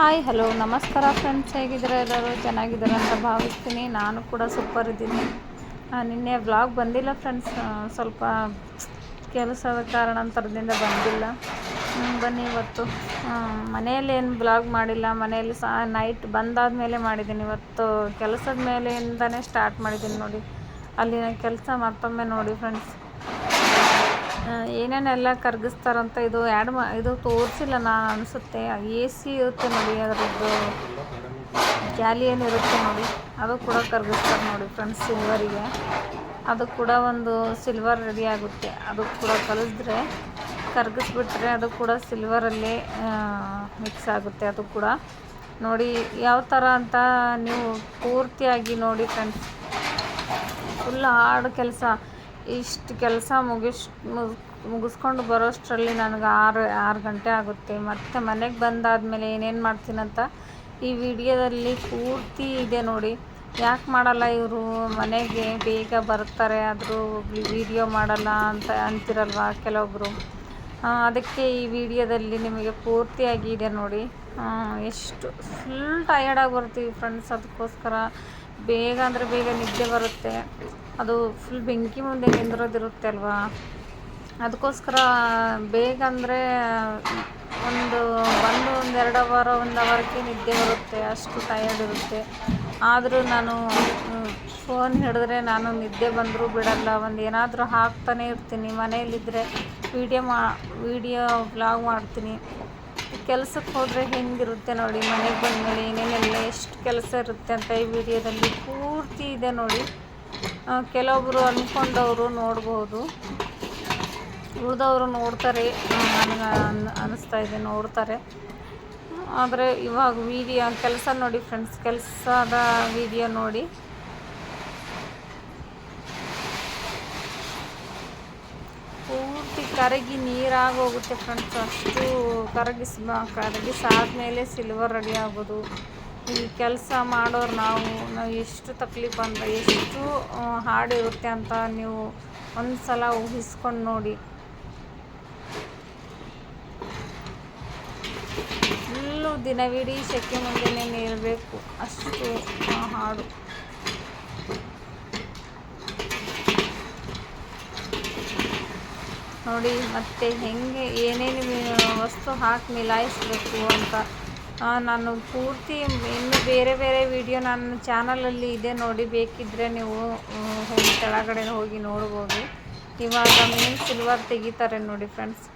Hi hello ನಮಸ್ಕಾರ friends ಹೇಗಿದ್ದಾರೆ ಎಲ್ಲರೂ? ಚೆನ್ನಾಗಿದ್ದಾರೆ ಅಂತ ಭಾವಿಸ್ತೀನಿ. ನಾನು ಕೂಡ ಸೂಪರ್ ಇದ್ದೀನಿ. ನಿನ್ನೆ ವ್ಲಾಗ್ ಬಂದಿಲ್ಲ ಫ್ರೆಂಡ್ಸ್ ಸ್ವಲ್ಪ ಕೆಲಸದ ಕಾರಣಾಂತರದಿಂದ ಬಂದಿಲ್ಲ. ಬನ್ನಿ ಇವತ್ತು. ಮನೆಯಲ್ಲಿ ಏನು ಬ್ಲಾಗ್ ಮಾಡಿಲ್ಲ. ಮನೆಯಲ್ಲಿ ಸಹ ನೈಟ್ ಬಂದಾದ ಮೇಲೆ ಮಾಡಿದ್ದೀನಿ. ಇವತ್ತು ಕೆಲಸದ ಮೇಲೆಯಿಂದನೇ ಸ್ಟಾರ್ಟ್ ಮಾಡಿದ್ದೀನಿ ನೋಡಿ. ಅಲ್ಲಿನ ಕೆಲಸ ಮತ್ತೊಮ್ಮೆ ನೋಡಿ ಫ್ರೆಂಡ್ಸ್ ಏನೇನೆಲ್ಲ ಕರಗಿಸ್ತಾರಂತ ಇದು ಆ್ಯಡ್ ಮಾ ಇದು ತೋರಿಸಿಲ್ಲ ನಾನು ಅನಿಸುತ್ತೆ. ಎ ಸಿ ಇರುತ್ತೆ ನೋಡಿ ಅದರದ್ದು. ಗ್ಯಾಲಿ ಏನಿರುತ್ತೆ ನೋಡಿ. ಅದು ಕೂಡ ಕರಗಿಸ್ತಾರೆ ನೋಡಿ ಫ್ರೆಂಡ್ಸ್ ಸಿಲ್ವರಿಗೆ ಅದು ಕೂಡ ಒಂದು ಸಿಲ್ವರ್ ರೆಡಿ ಆಗುತ್ತೆ. ಅದು ಕೂಡ ಕಲಿಸಿದ್ರೆ, ಕರಗಿಸ್ಬಿಟ್ರೆ ಅದು ಕೂಡ ಸಿಲ್ವರಲ್ಲಿ ಮಿಕ್ಸ್ ಆಗುತ್ತೆ ಅದು ಕೂಡ. ನೋಡಿ ಯಾವ ಥರ ಅಂತ ನೀವು ಪೂರ್ತಿಯಾಗಿ ನೋಡಿ ಫ್ರೆಂಡ್ಸ್ ಫುಲ್ ಹಾರ್ಡ್ ಕೆಲಸ. ಇಷ್ಟು ಕೆಲಸ ಮುಗಿಸ್ ಮುಗಿಸ್ಕೊಂಡು ಬರೋಷ್ಟರಲ್ಲಿ ನನಗೆ ಆರು ಆರು ಗಂಟೆ ಆಗುತ್ತೆ. ಮತ್ತು ಮನೆಗೆ ಬಂದಾದಮೇಲೆ ಏನೇನು ಮಾಡ್ತೀನಂತ ಈ ವಿಡಿಯೋದಲ್ಲಿ ಪೂರ್ತಿ ಇದೆ ನೋಡಿ. ಯಾಕೆ ಮಾಡಲ್ಲ ಇವರು? ಮನೆಗೆ ಬೇಗ ಬರ್ತಾರೆ, ಆದರೂ ವಿಡಿಯೋ ಮಾಡಲ್ಲ ಅಂತ ಅಂತಿರಲ್ವ ಕೆಲವೊಬ್ಬರು ಅದಕ್ಕೆ ಈ ವಿಡಿಯೋದಲ್ಲಿ ನಿಮಗೆ ಪೂರ್ತಿಯಾಗಿ ಇದೆ ನೋಡಿ. ಎಷ್ಟು ಫುಲ್ ಟಯರ್ಡಾಗಿ ಬರ್ತೀವಿ ಫ್ರೆಂಡ್ಸ್ ಅದಕ್ಕೋಸ್ಕರ. ಬೇಗ ಅಂದರೆ ಬೇಗ ನಿದ್ದೆ ಬರುತ್ತೆ. ಅದು ಫುಲ್ ಬೆಂಕಿ ಮುಂದೆ ನಿಂದಿರೋದಿರುತ್ತೆ ಅಲ್ವಾ? ಅದಕ್ಕೋಸ್ಕರ ಬೇಗ ಅಂದರೆ ಒಂದು ಒಂದು ಎರಡು ಅವರ್, ಒಂದು ಅವರ್ಗೆ ನಿದ್ದೆ ಬರುತ್ತೆ, ಅಷ್ಟು ಟಯರ್ಡ್ ಇರುತ್ತೆ. ಆದರೂ ನಾನು ಫೋನ್ ಹಿಡಿದ್ರೆ ನಾನು ನಿದ್ದೆ ಬಂದರೂ ಬಿಡಲ್ಲ. ಒಂದು ಏನಾದರೂ ಹಾಕ್ತಾನೆ ಇರ್ತೀನಿ. ಮನೆಯಲ್ಲಿದ್ದರೆ ವೀಡಿಯೋ ಮಾ ವೀಡಿಯೋ ಬ್ಲಾಗ್ ಮಾಡ್ತೀನಿ. ಕೆಲಸಕ್ಕೆ ಹೋದರೆ ಹೆಂಗಿರುತ್ತೆ ನೋಡಿ, ಮನೆಗೆ ಬಂದಮೇಲೆ ಏನೇನೆಲ್ಲ ಎಷ್ಟು ಕೆಲಸ ಇರುತ್ತೆ ಅಂತ ಈ ವಿಡಿಯೋದಲ್ಲಿ ಪೂರ್ತಿ ಇದೆ ನೋಡಿ. ಕೆಲವೊಬ್ಬರು ಅಂದ್ಕೊಂಡವರು ನೋಡ್ಬೋದು. ಉಳಿದವರು ನೋಡ್ತಾರೆ. ನನಗೆ ಅನ್ನಿಸ್ತಾ ಇದೆ, ನೋಡ್ತಾರೆ. ಆದರೆ ಇವಾಗ ವಿಡಿಯೋ ಕೆಲಸ ನೋಡಿ ಫ್ರೆಂಡ್ಸ್ ಕೆಲಸದ ವಿಡಿಯೋ ನೋಡಿ. ಪೂರ್ತಿ ಕರಗಿ ನೀರಾಗೋಗುತ್ತೆ ಫ್ರೆಂಡ್ಸ್ ಅಷ್ಟು ಕರಗಿಸ ಕರಗಿಸಾದ ಮೇಲೆ ಸಿಲ್ವರ್ ರೆಡಿ ಆಗೋದು. ಈ ಕೆಲಸ ಮಾಡೋರು ನಾವು ನಾವು ಎಷ್ಟು ತಕ್ಲೀಫ್ ಅಂದರೆ ಎಷ್ಟು ಹಾಡಿರುತ್ತೆ ಅಂತ ನೀವು ಒಂದು ಸಲ ಊಹಿಸ್ಕೊಂಡು ನೋಡಿ. ಫುಲ್ಲು ದಿನವಿಡೀ ಶೆಕೆ ಮುಂದೆನೇ ಇರಬೇಕು ಅಷ್ಟು ಹಾಡು. ನೋಡಿ ಮತ್ತೆ ಹೆಂಗೆ ಏನೇನು ವಸ್ತು ಹಾಕಿ ಮಿಲಾಯಿಸ್ಬೇಕು ಅಂತ. ನಾನು ಪೂರ್ತಿ ಇನ್ನು ಬೇರೆ ಬೇರೆ ವಿಡಿಯೋ ನನ್ನ ಚಾನಲಲ್ಲಿ ಇದೆ ನೋಡಿ ಬೇಕಿದ್ದರೆ ನೀವು ಹೋಗಿ ಕೆಳಗಡೆ ಹೋಗಿ ನೋಡ್ಬೋದು. ಇವಾಗ ಮೀನು ಸಿಲ್ವರ್ ತೆಗಿತಾರೆ ನೋಡಿ ಫ್ರೆಂಡ್ಸ್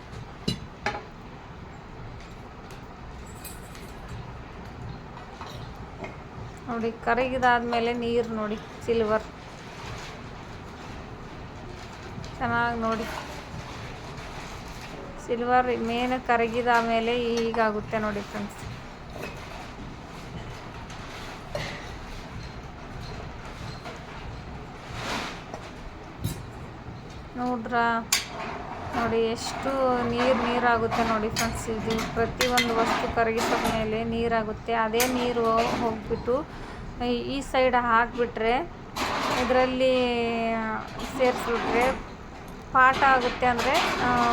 ನೋಡಿ, ಕರಗಿದಾದ್ಮೇಲೆ ನೀರು ನೋಡಿ ಸಿಲ್ವರ್ ಚೆನ್ನಾಗಿ ನೋಡಿ. ಸಿಲ್ವರ್ ಮೇನ್ ಕರಗಿದ ಮೇಲೆ ಹೀಗಾಗುತ್ತೆ ನೋಡಿ ಫ್ರೆಂಡ್ಸ್ ನೋಡ್ರ? ನೋಡಿ, ಎಷ್ಟು ನೀರು ನೀರಾಗುತ್ತೆ ನೋಡಿ ಫ್ರೆಂಡ್ಸ್ ಇದು ಪ್ರತಿಯೊಂದು ವಸ್ತು ಕರಗಿಸಿದ ಮೇಲೆ ನೀರಾಗುತ್ತೆ. ಅದೇ ನೀರು ಹೋಗ್ಬಿಟ್ಟು, ಈ ಸೈಡ್ ಹಾಕಿಬಿಟ್ರೆ, ಇದರಲ್ಲಿ ಸೇರಿಸ್ಬಿಟ್ರೆ ಪಾಠ ಆಗುತ್ತೆ ಅಂದರೆ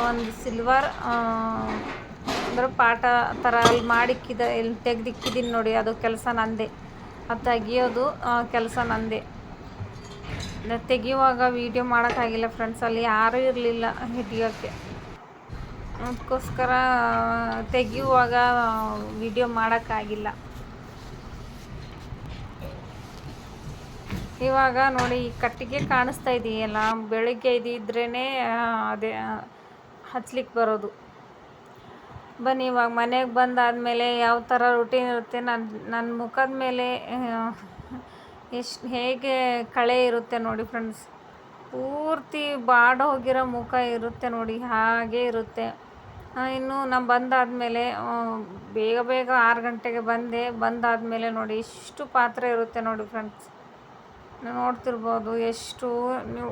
ಒಂದು ಸಿಲ್ವರ್ ಅಂದ್ರೆ ಪಾಠ ಥರ ಅಲ್ಲಿ ಮಾಡಿಕ್ಕಿದ, ಇಲ್ಲಿ ತೆಗೆದಿಕ್ಕಿದ್ದೀನಿ ನೋಡಿ, ಅದು ಕೆಲಸ ನಂದೆ. ಅದು ತೆಗಿಯೋದು ಕೆಲಸ ನಂದೆ. ತೆಗಿಯುವಾಗ ವೀಡಿಯೋ ಮಾಡೋಕ್ಕಾಗಿಲ್ಲ ಫ್ರೆಂಡ್ಸ್ ಅಲ್ಲಿ ಯಾರೂ ಇರಲಿಲ್ಲ ಹಿಡಿಯೋಕ್ಕೆ. ಅದಕ್ಕೋಸ್ಕರ, ತೆಗೆಯುವಾಗ ವೀಡಿಯೋ ಮಾಡೋಕ್ಕಾಗಿಲ್ಲ. ಇವಾಗ ನೋಡಿ, ಈ ಕಟ್ಟಿಗೆ ಕಾಣಿಸ್ತಾ ಇದೆಯಲ್ಲ, ಬೆಳಿಗ್ಗೆ ಇದಿದ್ರೇ ಅದೇ ಹಚ್ಲಿಕ್ಕೆ ಬರೋದು. ಬನ್ನಿ, ಇವಾಗ ಮನೆಗೆ ಬಂದಾದಮೇಲೆ ಯಾವ ಥರ ರುಟೀನ್ ಇರುತ್ತೆ ನನ್ನ ನನ್ನ ಮುಖದ ಮೇಲೆ ಎಷ್ಟು ಹೇಗೆ ಕಳೆ ಇರುತ್ತೆ ನೋಡಿ ಫ್ರೆಂಡ್ಸ್. ಪೂರ್ತಿ ಹೋಗಿರೋ ಮುಖ ಇರುತ್ತೆ ನೋಡಿ, ಹಾಗೆ ಇರುತ್ತೆ. ಇನ್ನು ನಾನು ಬಂದಾದಮೇಲೆ ಬೇಗ ಬೇಗ ಆರು ಗಂಟೆಗೆ ಬಂದೆ. ಬಂದಾದಮೇಲೆ ನೋಡಿ ಇಷ್ಟು ಪಾತ್ರೆ ಇರುತ್ತೆ ನೋಡಿ ಫ್ರೆಂಡ್ಸ್. ನೋಡ್ತಿರ್ಬೋದು ಎಷ್ಟು ನೀವು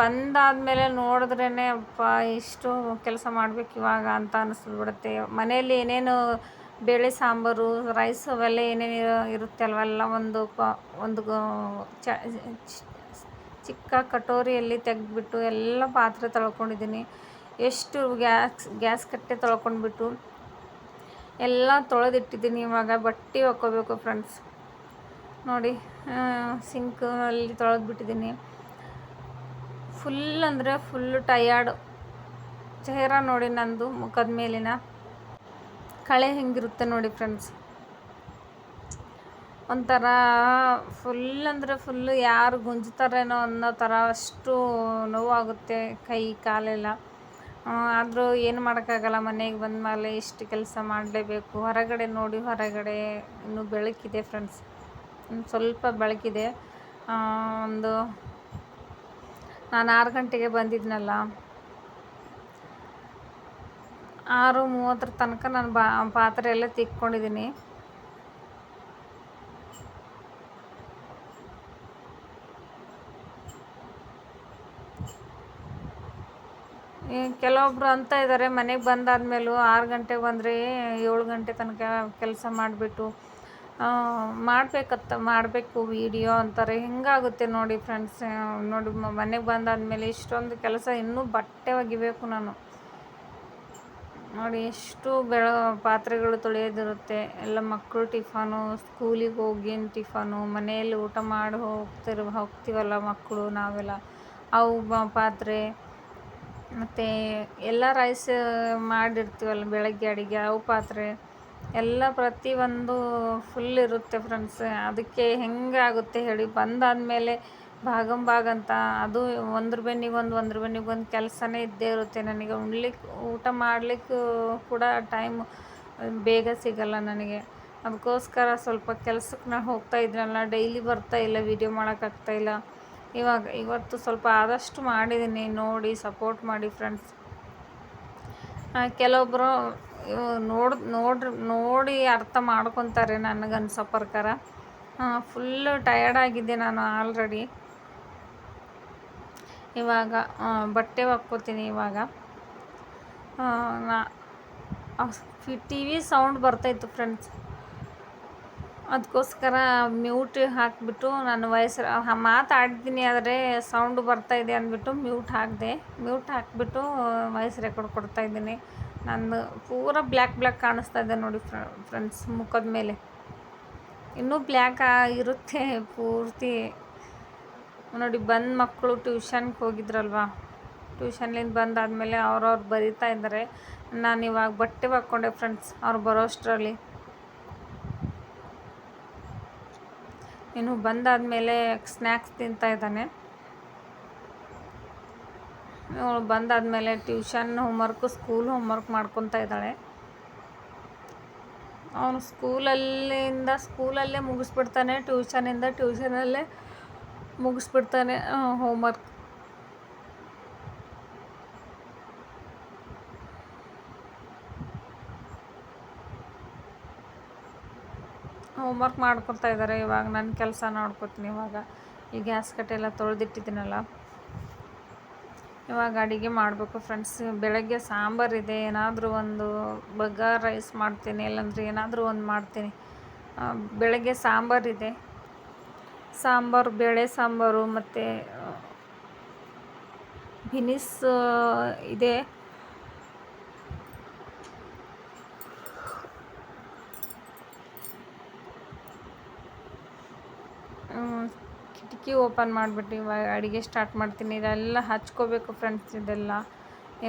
ಬಂದಾದಮೇಲೆ ನೋಡಿದ್ರೇ ಅಪ್ಪ, ಇಷ್ಟು ಕೆಲಸ ಮಾಡ್ಬೇಕು ಇವಾಗ ಅಂತ ಅನ್ನಿಸ್ಬಿಡುತ್ತೆ ಮನೆಯಲ್ಲಿ ಏನೇನು ಬೇಳೆ ಸಾಂಬಾರು ರೈಸ್ ಅವೆಲ್ಲ ಏನೇನು ಇರುತ್ತೆ ಅಲ್ವೆಲ್ಲ ಒಂದು ಪ, ಒಂದು ಚಿಕ್ಕ ಕಟೋರಿಯಲ್ಲಿ ತೆಗೆದ್ಬಿಟ್ಟು ಎಲ್ಲ ಪಾತ್ರೆ ತೊಳ್ಕೊಂಡಿದ್ದೀನಿ. ಎಷ್ಟು ಗ್ಯಾಸ್ ಗ್ಯಾಸ್ ಕಟ್ಟೆ ತೊಳ್ಕೊಂಡ್ಬಿಟ್ಟು ಎಲ್ಲ ತೊಳೆದಿಟ್ಟಿದ್ದೀನಿ ಇವಾಗ. ಬಟ್ಟೆ ಹಾಕ್ಕೋಬೇಕು ಫ್ರೆಂಡ್ಸ್ ನೋಡಿ ಸಿಂಕಲ್ಲಿ ತೊಳೆದ್ಬಿಟ್ಟಿದ್ದೀನಿ. ಫುಲ್ ಅಂದರೆ ಫುಲ್ ಟಯರ್ಡ್ ಚೆಹರಾ ನೋಡಿ ನಂದು ಮುಖದ ಮೇಲಿನ. ಕಳೆ ಹೆಂಗಿರುತ್ತೆ ನೋಡಿ ಫ್ರೆಂಡ್ಸ್ ಒಂಥರ ಫುಲ್ ಅಂದರೆ ಫುಲ್ಲು ಯಾರು ಗುಂಜ್ತಾರೇನೋ ಅನ್ನೋ ಥರ ಅಷ್ಟು ನೋವಾಗುತ್ತೆ ಕೈ, ಕಾಲೆಲ್ಲ. ಆದರೂ ಏನು ಮಾಡೋಕ್ಕಾಗಲ್ಲ, ಮನೆಗೆ ಬಂದ ಮೇಲೆ ಇಷ್ಟು ಕೆಲಸ ಮಾಡಲೇಬೇಕು. ಹೊರಗಡೆ ನೋಡಿ ಹೊರಗಡೆ ಇನ್ನೂ ಬೆಳಕಿದೆ ಫ್ರೆಂಡ್ಸ್ ಸ್ವಲ್ಪ ಬೆಳಕಿದೆ. ಒಂದು ನಾನು ಆರು ಗಂಟೆಗೆ ಬಂದಿದ್ನಲ್ಲ ಆರು ಮೂವತ್ತರ ತನಕ ನಾನು ಬಾ ಪಾತ್ರೆ ಎಲ್ಲ ತಿಕ್ಕೊಂಡಿದ್ದೀನಿ ಕೆಲವೊಬ್ರು ಅಂತ ಇದ್ದಾರೆ, ಮನೆಗೆ ಬಂದಾದ್ಮೇಲೂ ಆರು ಗಂಟೆಗೆ ಬಂದರೆ ಏಳು ಗಂಟೆ ತನಕ ಕೆಲಸ ಮಾಡಿಬಿಟ್ಟು ಮಾಡಬೇಕತ್ತ, ಮಾಡಬೇಕು ವೀಡಿಯೋ ಅಂತಾರೆ. ಹಿಂಗಾಗುತ್ತೆ ನೋಡಿ ಫ್ರೆಂಡ್ಸ್ ನೋಡಿ ಮನೆಗೆ ಬಂದಾದಮೇಲೆ ಇಷ್ಟೊಂದು ಕೆಲಸ ಇನ್ನೂ ಬಟ್ಟೆ ಒಗಿಬೇಕು ನಾನು. ನೋಡಿ ಎಷ್ಟು ಬೆಳ, ಪಾತ್ರೆಗಳು ತೊಳೆಯೋದಿರುತ್ತೆ. ಎಲ್ಲ ಮಕ್ಕಳು ಟಿಫನು, ಸ್ಕೂಲಿಗೆ ಹೋಗಿನ ಟಿಫನು, ಮನೆಯಲ್ಲಿ ಊಟ ಮಾಡಿ ಹೋಗ್ತಿರ, ಹೋಗ್ತೀವಲ್ಲ ಮಕ್ಕಳು ನಾವೆಲ್ಲ. ಅವು ಪಾತ್ರೆ, ಮತ್ತು ಎಲ್ಲ ರೈಸ್ ಮಾಡಿರ್ತೀವಲ್ಲ ಬೆಳಗ್ಗೆ, ಅಡುಗೆ, ಅವು ಪಾತ್ರೆ. ಎಲ್ಲ ಪ್ರತಿಯೊಂದು ಫುಲ್ ಇರುತ್ತೆ ಫ್ರೆಂಡ್ಸ್ ಅದಕ್ಕೆ ಹೆಂಗಾಗುತ್ತೆ ಹೇಳಿ ಬಂದಾದಮೇಲೆ ಭಾಗಂ ಭಾಗ ಅಂತ. ಅದು ಒಂದ್ರ ಬೆನ್ನಿಗೆ ಒಂದು, ಒಂದ್ರ ಬೆನ್ನಿಗೆ ಒಂದು ಕೆಲಸನೇ ಇದ್ದೇ ಇರುತ್ತೆ ನನಗೆ. ಉಣ್ಲಿಕ್ಕೆ ಊಟ ಮಾಡಲಿಕ್ಕೂ ಕೂಡ ಟೈಮ್ ಬೇಗ ಸಿಗಲ್ಲ ನನಗೆ. ಅದಕ್ಕೋಸ್ಕರ ಸ್ವಲ್ಪ ಕೆಲ್ಸಕ್ಕೆ ನಾನು ಹೋಗ್ತಾ ಇದ್ರಲ್ಲ ಡೈಲಿ ಬರ್ತಾ ಇಲ್ಲ ವೀಡಿಯೋ ಮಾಡೋಕ್ಕಾಗ್ತಾಯಿಲ್ಲ ಇವಾಗ, ಇವತ್ತು ಸ್ವಲ್ಪ ಆದಷ್ಟು ಮಾಡಿದ್ದೀನಿ ನೋಡಿ ಸಪೋರ್ಟ್ ಮಾಡಿ ಫ್ರೆಂಡ್ಸ್ ಕೆಲವೊಬ್ಬರು ನೋಡಿ, ನೋಡ್ರಿ, ನೋಡಿ ಅರ್ಥ ಮಾಡ್ಕೊತಾರೆ ನನಗನ್ಸೋ ಪ್ರಕಾರ. ಫುಲ್ಲು ಟಯರ್ಡ್ ಆಗಿದ್ದೆ ನಾನು ಆಲ್ರೆಡಿ ಇವಾಗ ಬಟ್ಟೆ ಒಕ್ಕೋತೀನಿ ಇವಾಗ. ನಾ ಟಿ ವಿ ಸೌಂಡ್ ಬರ್ತಾಯಿತ್ತು ಫ್ರೆಂಡ್ಸ್. ಅದಕ್ಕೋಸ್ಕರ ಮ್ಯೂಟ್ ಹಾಕಿಬಿಟ್ಟು ನಾನು ವಯಸ್ಸು ಮಾತಾಡ್ತೀನಿ ಆದರೆ ಸೌಂಡ್ ಬರ್ತಾಯಿದೆ ಅಂದ್ಬಿಟ್ಟು ಮ್ಯೂಟ್ ಹಾಕಿದೆ. ಮ್ಯೂಟ್ ಹಾಕಿಬಿಟ್ಟು ವಾಯ್ಸ್ ರೆಕಾರ್ಡ್ ಕೊಡ್ತಾಯಿದ್ದೀನಿ. ನಾನು ಪೂರ ಬ್ಲ್ಯಾಕ್ ಬ್ಲ್ಯಾಕ್ ಕಾಣಿಸ್ತಾ ಇದೆ ನೋಡಿ ಫ್ರೆಂಡ್ಸ್, ಮುಖದ ಮೇಲೆ. ಇನ್ನೂ ಬ್ಲ್ಯಾಕ್ ಇರುತ್ತೆ ಪೂರ್ತಿ. ನೋಡಿ, ಬಂದ ಮಕ್ಕಳು ಟ್ಯೂಷನ್ಗೆ ಹೋಗಿದ್ರಲ್ವ? ಟ್ಯೂಷನ್ಲಿಂದ ಬಂದಾದಮೇಲೆ ಅವ್ರವ್ರು ಬರೀತಾ ಇದ್ದಾರೆ. ನಾನು ಇವಾಗ ಬಟ್ಟೆ ಹಾಕ್ಕೊಂಡೆ ಫ್ರೆಂಡ್ಸ್ ಅವ್ರು ಬರೋ ಅಷ್ಟರಲ್ಲಿ. ಇನ್ನು ಬಂದಾದಮೇಲೆ ಸ್ನ್ಯಾಕ್ಸ್ ತಿಂತಾ ಇದ್ದಾನೆ. ಅವಳು ಬಂದಾದಮೇಲೆ ಟ್ಯೂಷನ್ ಹೋಮ್ವರ್ಕು ಸ್ಕೂಲ್ ಹೋಮ್ವರ್ಕ್ ಮಾಡ್ಕೊತಾ ಇದ್ದಾಳೆ. ಅವನು ಸ್ಕೂಲಲ್ಲಿಂದ ಸ್ಕೂಲಲ್ಲೇ ಮುಗಿಸ್ಬಿಡ್ತಾನೆ ಟ್ಯೂಷನಿಂದ ಟ್ಯೂಷನಲ್ಲೇ ಮುಗಿಸ್ಬಿಡ್ತಾನೆ. ಹೋಮ್ವರ್ಕ್ ಹೋಮ್ವರ್ಕ್ ಮಾಡ್ಕೊತಾ ಇದ್ದಾರೆ ಇವಾಗ ನನ್ನ ಕೆಲಸ ನೋಡ್ಕೊತೀನಿ. ಇವಾಗ ಈ ಗ್ಯಾಸ್ ಕಟ್ಟೆಲ್ಲ ತೊಳೆದಿಟ್ಟಿದ್ದೀನಲ್ಲ. ಇವಾಗ ಅಡುಗೆ ಮಾಡಬೇಕು ಫ್ರೆಂಡ್ಸ್ ಬೆಳಗ್ಗೆ ಸಾಂಬಾರಿದೆ ಏನಾದರೂ ಒಂದು ಬಗ್ಗ ರೈಸ್ ಮಾಡ್ತೀನಿ. ಇಲ್ಲಾಂದ್ರೆ ಏನಾದರೂ ಒಂದು ಮಾಡ್ತೀನಿ. ಬೆಳಗ್ಗೆ ಸಾಂಬಾರಿದೆ ಸಾಂಬಾರು, ಬೇಳೆ ಸಾಂಬಾರು ಮತ್ತು ಬಿನಿಸ್ ಇದೆ. ಕಿಟಕಿ ಓಪನ್ ಮಾಡಿಬಿಟ್ಟು ಇವಾಗ ಅಡುಗೆ ಸ್ಟಾರ್ಟ್ ಮಾಡ್ತೀನಿ. ಇದೆಲ್ಲ ಹಚ್ಕೋಬೇಕು ಫ್ರೆಂಡ್ಸ್ ಇದೆಲ್ಲ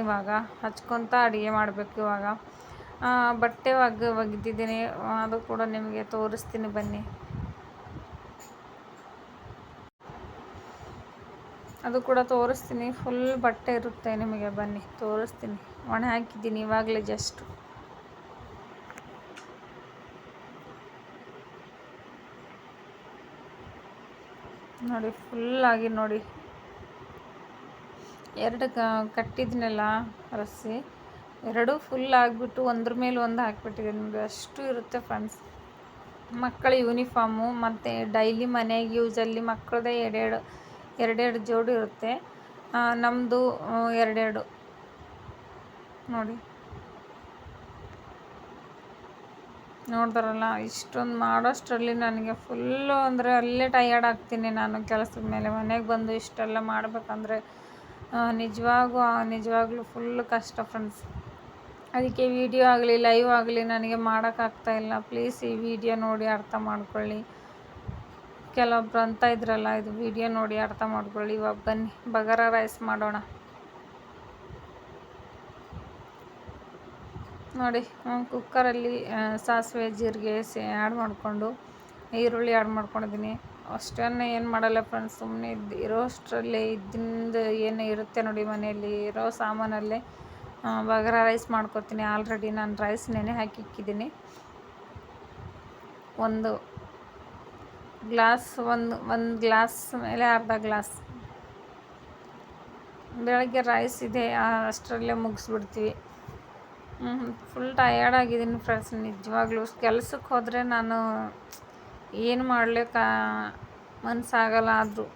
ಇವಾಗ. ಹಚ್ಕೊತ ಅಡುಗೆ ಮಾಡಬೇಕು ಇವಾಗ. ಬಟ್ಟೆ ಒಗ್ ಒಗೆದಿದ್ದೀನಿ. ಅದು ಕೂಡ ನಿಮಗೆ ತೋರಿಸ್ತೀನಿ ಬನ್ನಿ. ಅದು ಕೂಡ ತೋರಿಸ್ತೀನಿ. ಫುಲ್ ಬಟ್ಟೆ ಇರುತ್ತೆ ನಿಮಗೆ. ಬನ್ನಿ, ತೋರಿಸ್ತೀನಿ. ಒಣ ಹಾಕಿದ್ದೀನಿ ಇವಾಗಲೇ ಜಸ್ಟ್ ನೋಡಿ ಫುಲ್ಲಾಗಿ ನೋಡಿ. ಎರಡು ಕಟ್ಟಿದ್ನೆಲ್ಲ ರಸ್ಸಿ ಎರಡೂ ಫುಲ್ ಆಗಿಬಿಟ್ಟು ಒಂದ್ರ ಮೇಲೆ ಒಂದು ಹಾಕಿಬಿಟ್ಟಿದ್ದೀನಿ ನಿಮಗೆ. ಅಷ್ಟು ಇರುತ್ತೆ ಫ್ರೆಂಡ್ಸ್ ಮಕ್ಕಳ ಯೂನಿಫಾರ್ಮು ಮತ್ತು ಡೈಲಿ ಮನೆಗೆ ಯೂಸಲ್ಲಿ ಮಕ್ಕಳದೇ ಎರಡೆರಡು ಎರಡೆರಡು ಜೋಡಿ ಇರುತ್ತೆ. ನಮ್ಮದು ಎರಡೆರಡು. ನೋಡಿ. ನೋಡ್ತಾರಲ್ಲ ಇಷ್ಟೊಂದು ಮಾಡೋಷ್ಟರಲ್ಲಿ ನನಗೆ ಫುಲ್ಲು ಅಂದರೆ ಅಲ್ಲೇ ಟಯರ್ಡ್ ಆಗ್ತೀನಿ ನಾನು ಕೆಲಸದ ಮೇಲೆ. ಮನೆಗೆ ಬಂದು ಇಷ್ಟೆಲ್ಲ ಮಾಡಬೇಕಂದ್ರೆ ನಿಜವಾಗೂ ನಿಜವಾಗ್ಲೂ ಫುಲ್ ಕಷ್ಟ ಫ್ರೆಂಡ್ಸ್ ಅದಕ್ಕೆ ವಿಡಿಯೋ ಆಗಲಿ ಲೈವ್ ಆಗಲಿ ನನಗೆ ಮಾಡೋಕ್ಕಾಗ್ತಾಯಿಲ್ಲ ಪ್ಲೀಸ್ ಈ ವಿಡಿಯೋ ನೋಡಿ ಅರ್ಥ ಮಾಡ್ಕೊಳ್ಳಿ. ಕೆಲವೊಬ್ರು ಅಂತ ಇದ್ರಲ್ಲ, ಇದು ವಿಡಿಯೋ ನೋಡಿ ಅರ್ಥ ಮಾಡ್ಕೊಳ್ಳಿ. ಇವಾಗ ಬನ್ನಿ, ಬಗಾರ ರೈಸ್ ಮಾಡೋಣ. ನೋಡಿ ಕುಕ್ಕರಲ್ಲಿ ಸಾಸಿವೆ, ಜೀರಿಗೆ ಸೇ ಆ್ಯಡ್ ಮಾಡಿಕೊಂಡು, ಈರುಳ್ಳಿ ಆ್ಯಡ್ ಮಾಡ್ಕೊಂಡಿದ್ದೀನಿ. ಅಷ್ಟನ್ನು ಏನು ಮಾಡಲ್ಲ ಫ್ರೆಂಡ್ಸ್ ಸುಮ್ಮನೆ ಇದ್ದು ಇರೋಷ್ಟರಲ್ಲಿ ಇದ್ದಿಂದ ಏನು ಇರುತ್ತೆ ನೋಡಿ ಮನೆಯಲ್ಲಿ. ಇರೋ ಸಾಮಾನಲ್ಲೇ ಬಗಾರ ರೈಸ್ ಮಾಡ್ಕೊತೀನಿ. ಆಲ್ರೆಡಿ ನಾನು ರೈಸ್ ನೆನೆ ಹಾಕಿಕ್ಕಿದ್ದೀನಿ ಒಂದು ಗ್ಲಾಸ್, ಒಂದು ಒಂದು ಗ್ಲಾಸ್ ಮೇಲೆ ಅರ್ಧ ಗ್ಲಾಸ್. ಬೆಳಗ್ಗೆ ರೈಸ್ ಇದೆ ಅಷ್ಟರಲ್ಲೇ ಮುಗಿಸ್ಬಿಡ್ತೀವಿ. ಫುಲ್ ಟಯರ್ಡ್ ಆಗಿದ್ದೀನಿ ಫ್ರೆಂಡ್ಸ್ ನಿಜವಾಗ್ಲೂ. ಕೆಲಸಕ್ಕೆ ಹೋದರೆ ನಾನು ಏನು ಮಾಡ್ಲಿಕ್ಕೆ ಮನಸ್ಸಾಗಲ್ಲ ಆದರೂ.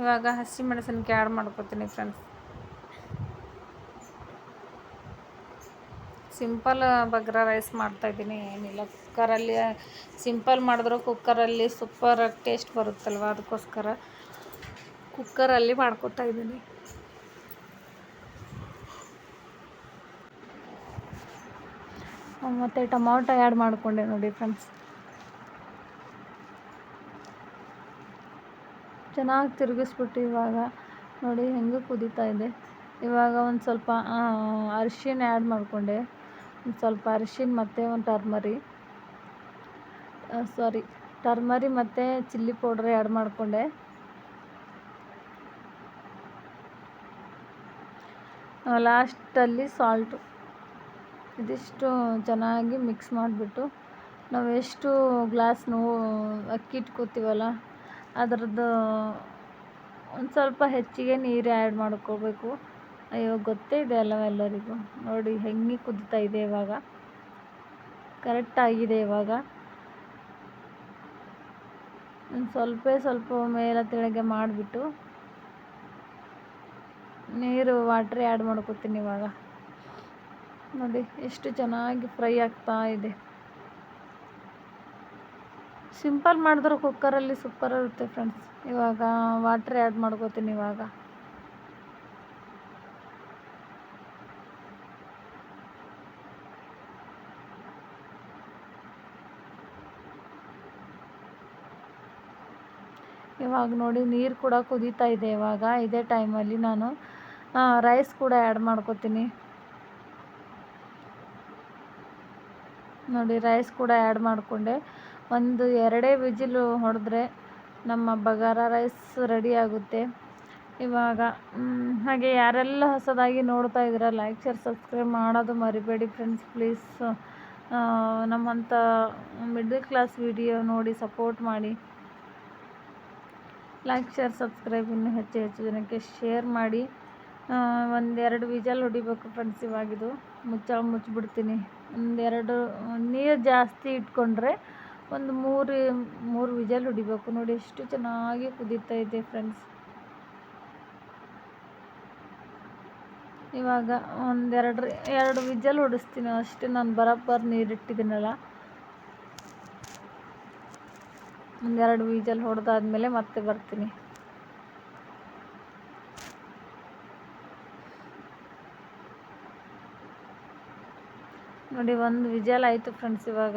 ಇವಾಗ ಹಸಿ ಮೆಣಸಿನ್ಕಾಯಿ ಆ್ಯಡ್ ಮಾಡ್ಕೊತೀನಿ ಫ್ರೆಂಡ್ಸ್ ಸಿಂಪಲ್ ಬಗ್ರ ರೈಸ್ ಮಾಡ್ತಾಯಿದ್ದೀನಿ ಏನಿಲ್ಲ. ಕುಕ್ಕರಲ್ಲಿ, ಸಿಂಪಲ್ ಮಾಡಿದ್ರು ಕುಕ್ಕರಲ್ಲಿ ಸೂಪರ್ ಟೇಸ್ಟ್ ಬರುತ್ತಲ್ವ ಅದಕ್ಕೋಸ್ಕರ ಕುಕ್ಕರಲ್ಲಿ ಮಾಡ್ಕೊತಾ ಇದ್ದೀನಿ. ಮತ್ತು ಟೊಮಾಟೊ ಆ್ಯಡ್ ಮಾಡಿಕೊಂಡೆ ನೋಡಿ ಫ್ರೆಂಡ್ಸ್. ಚೆನ್ನಾಗಿ ತಿರುಗಿಸ್ಬಿಟ್ಟು ಇವಾಗ ನೋಡಿ ಹೆಂಗೆ ಕುದೀತಾ ಇದೆ. ಇವಾಗ ಒಂದು ಸ್ವಲ್ಪ ಅರಿಶಿನ ಆ್ಯಡ್ ಮಾಡಿಕೊಂಡೆ. ಒಂದು ಸ್ವಲ್ಪ ಅರಿಶಿನ ಮತ್ತು ಒಂದು ಟರ್ಮರಿ ಸಾರಿ ಟರ್ಮರಿ ಮತ್ತು ಚಿಲ್ಲಿ ಪೌಡ್ರ್ ಆ್ಯಡ್ ಮಾಡಿಕೊಂಡೆ. ಲಾಸ್ಟಲ್ಲಿ ಸಾಲ್ಟು ಇದಿಷ್ಟು ಚೆನ್ನಾಗಿ ಮಿಕ್ಸ್ ಮಾಡಿಬಿಟ್ಟು ನಾವು ಎಷ್ಟು ಗ್ಲಾಸ್ ನೋವು ಅಕ್ಕಿ ಇಟ್ಕೋತೀವಲ್ಲ, ಅದರದ್ದು ಒಂದು ಸ್ವಲ್ಪ ಹೆಚ್ಚಿಗೆ ನೀರು ಆ್ಯಡ್ ಮಾಡ್ಕೋಬೇಕು. ಅಯ್ಯೋ, ಗೊತ್ತೇ ಇದೆ ಅಲ್ಲವ ಎಲ್ಲರಿಗೂ? ನೋಡಿ, ಹೆಂಗೆ ಕುದೀತಾ ಇದೆ ಇವಾಗ. ಕರೆಕ್ಟಾಗಿದೆ ಇವಾಗ. ಸ್ವಲ್ಪ ಸ್ವಲ್ಪ ಮೇಲೆ ತೆಳಗೆ ಮಾಡಿಬಿಟ್ಟು ನೀರು ವಾಟ್ರ್ ಆ್ಯಡ್ ಮಾಡ್ಕೋತೀನಿ ಇವಾಗ. ನೋಡಿ, ಎಷ್ಟು ಚೆನ್ನಾಗಿ ಫ್ರೈ ಆಗ್ತಾ ಇದೆ. ಸಿಂಪಲ್ ಮಾಡಿದ್ರು ಕುಕ್ಕರಲ್ಲಿ ಸೂಪರ್ ಇರುತ್ತೆ ಫ್ರೆಂಡ್ಸ್ ಇವಾಗ ವಾಟ್ರ್ ಆ್ಯಡ್ ಮಾಡ್ಕೋತೀನಿ ಇವಾಗ. ಇವಾಗ ನೋಡಿ ನೀರು ಕೂಡ ಕುದೀತಾ ಇದೆ ಇವಾಗ. ಇದೇ ಟೈಮಲ್ಲಿ ನಾನು ರೈಸ್ ಕೂಡ ಆ್ಯಡ್ ಮಾಡ್ಕೋತೀನಿ. ನೋಡಿ ರೈಸ್ ಕೂಡ ಆ್ಯಡ್ ಮಾಡಿಕೊಂಡೆ. ಒಂದು ಎರಡೇ ವಿಜಿಲು ಹೊಡೆದ್ರೆ ನಮ್ಮ ಬಗಾರ ರೈಸ್ ರೆಡಿ ಆಗುತ್ತೆ. ಇವಾಗ ಹಾಗೆ ಯಾರೆಲ್ಲ ಹೊಸದಾಗಿ ನೋಡ್ತಾ ಇದ್ದೀರಾ ಲೈಕ್ ಶೇರ್ ಸಬ್ಸ್ಕ್ರೈಬ್ ಮಾಡೋದು ಮರಿಬೇಡಿ ಫ್ರೆಂಡ್ಸ್ ಪ್ಲೀಸ್ ನಮ್ಮಂಥ ಮಿಡ್ಲ್ ಕ್ಲಾಸ್ ವಿಡಿಯೋ ನೋಡಿ ಸಪೋರ್ಟ್ ಮಾಡಿ. ಲೈಕ್ ಶೇರ್ ಸಬ್ಸ್ಕ್ರೈಬ್ ಇನ್ನೂ ಹೆಚ್ಚು ಹೆಚ್ಚು ಜನಕ್ಕೆ ಶೇರ್ ಮಾಡಿ. ಒಂದೆರಡು ವಿಜಲ್ ಹೊಡಿಬೇಕು ಫ್ರೆಂಡ್ಸ್ ಇವಾಗಿದು. ಮುಚ್ಚಳ ಮುಚ್ಚಿಬಿಡ್ತೀನಿ. ಒಂದೆರಡು, ನೀರು ಜಾಸ್ತಿ ಇಟ್ಕೊಂಡ್ರೆ ಒಂದು ಮೂರು ಮೂರು ವಿಜಲ್ ಹೊಡಿಬೇಕು. ನೋಡಿ ಎಷ್ಟು ಚೆನ್ನಾಗಿ ಕುದೀತಾ ಇದೆ ಫ್ರೆಂಡ್ಸ್ ಇವಾಗ ಒಂದೆರಡು, ಎರಡು ವಿಜಲ್ ಹೊಡಿಸ್ತೀನಿ. ಅಷ್ಟೇ ನಾನು ಬರೋಬ್ಬರ ನೀರು ಒಂದೆರಡು ವಿಜಲ್ ಹೊಡೆದಾದ್ಮೇಲೆ ಮತ್ತೆ ಬರ್ತೀನಿ. ನೋಡಿ, ಒಂದು ವಿಜಲ್ ಆಯಿತು ಫ್ರೆಂಡ್ಸ್ ಇವಾಗ.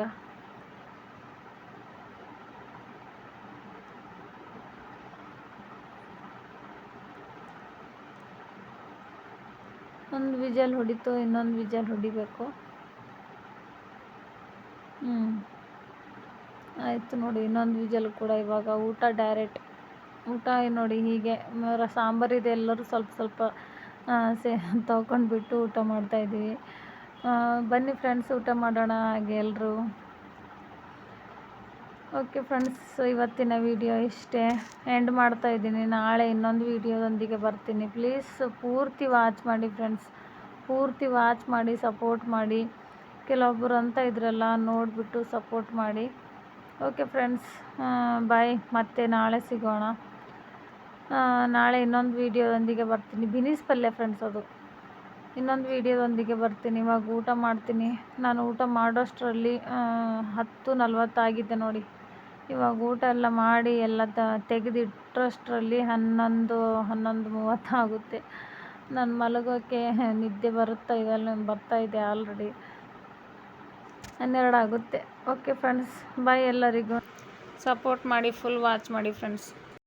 ಒಂದು ವಿಜಲ್ ಹೊಡಿತು, ಇನ್ನೊಂದು ವಿಜಲ್ ಹೊಡಿಬೇಕು. ಆಯಿತು ನೋಡಿ, ಇನ್ನೊಂದು ವಿಜಲ್ ಕೂಡ ಇವಾಗ. ಊಟ ಡೈರೆಕ್ಟ್ ಊಟ ನೋಡಿ ಹೀಗೆ ಸಾಂಬಾರಿದೆ ಎಲ್ಲರೂ ಸ್ವಲ್ಪ ಸ್ವಲ್ಪ ಸೇ, ತೊಗೊಂಡ್ಬಿಟ್ಟು ಊಟ ಮಾಡ್ತಾಯಿದ್ದೀವಿ ಬನ್ನಿ ಫ್ರೆಂಡ್ಸ್ ಊಟ ಮಾಡೋಣ ಹಾಗೆ ಎಲ್ಲರೂ ಓಕೆ ಫ್ರೆಂಡ್ಸ್ ಇವತ್ತಿನ ವಿಡಿಯೋ ಇಷ್ಟೇ. ಎಂಡ್ ಮಾಡ್ತಾ ಇದ್ದೀನಿ. ನಾಳೆ ಇನ್ನೊಂದು ವಿಡಿಯೋದೊಂದಿಗೆ ಬರ್ತೀನಿ. ಪ್ಲೀಸ್ ಪೂರ್ತಿ ವಾಚ್ ಮಾಡಿ ಫ್ರೆಂಡ್ಸ್ ಪೂರ್ತಿ ವಾಚ್ ಮಾಡಿ ಸಪೋರ್ಟ್ ಮಾಡಿ. ಕೆಲವೊಬ್ಬರು ಅಂತ ಇದ್ರಲ್ಲ, ನೋಡಿಬಿಟ್ಟು ಸಪೋರ್ಟ್ ಮಾಡಿ. ಓಕೆ ಫ್ರೆಂಡ್ಸ್ ಬಾಯ್ ಮತ್ತೆ ನಾಳೆ ಸಿಗೋಣ. ನಾಳೆ ಇನ್ನೊಂದು ವೀಡಿಯೋದೊಂದಿಗೆ ಬರ್ತೀನಿ. ಬಿನೀಸ್ ಪಲ್ಯ ಫ್ರೆಂಡ್ಸ್ ಅದು. ಇನ್ನೊಂದು ವೀಡಿಯೋದೊಂದಿಗೆ ಬರ್ತೀನಿ. ಇವಾಗ ಊಟ ಮಾಡ್ತೀನಿ. ನಾನು ಊಟ ಮಾಡೋಷ್ಟರಲ್ಲಿ ಹತ್ತು ನಲ್ವತ್ತಾಗಿದೆ ನೋಡಿ. ಇವಾಗ ಊಟ ಎಲ್ಲ ಮಾಡಿ ಎಲ್ಲ ತ ತೆಗೆದಿಟ್ಟರಷ್ಟರಲ್ಲಿ ಹನ್ನೊಂದು ಹನ್ನೊಂದು ಮೂವತ್ತಾಗುತ್ತೆ. ನಾನು ಮಲಗೋಕ್ಕೆ ನಿದ್ದೆ ಬರುತ್ತಾ ಇದೆಲ್ಲ ಬರ್ತಾ ಇದೆ ಆಲ್ರೆಡಿ ಹನ್ನೆರಡು ಆಗುತ್ತೆ. ಓಕೆ ಫ್ರೆಂಡ್ಸ್ ಬಾಯ್ ಎಲ್ಲರಿಗೂ. ಸಪೋರ್ಟ್ ಮಾಡಿ ಫುಲ್ ವಾಚ್ ಮಾಡಿ ಫ್ರೆಂಡ್ಸ್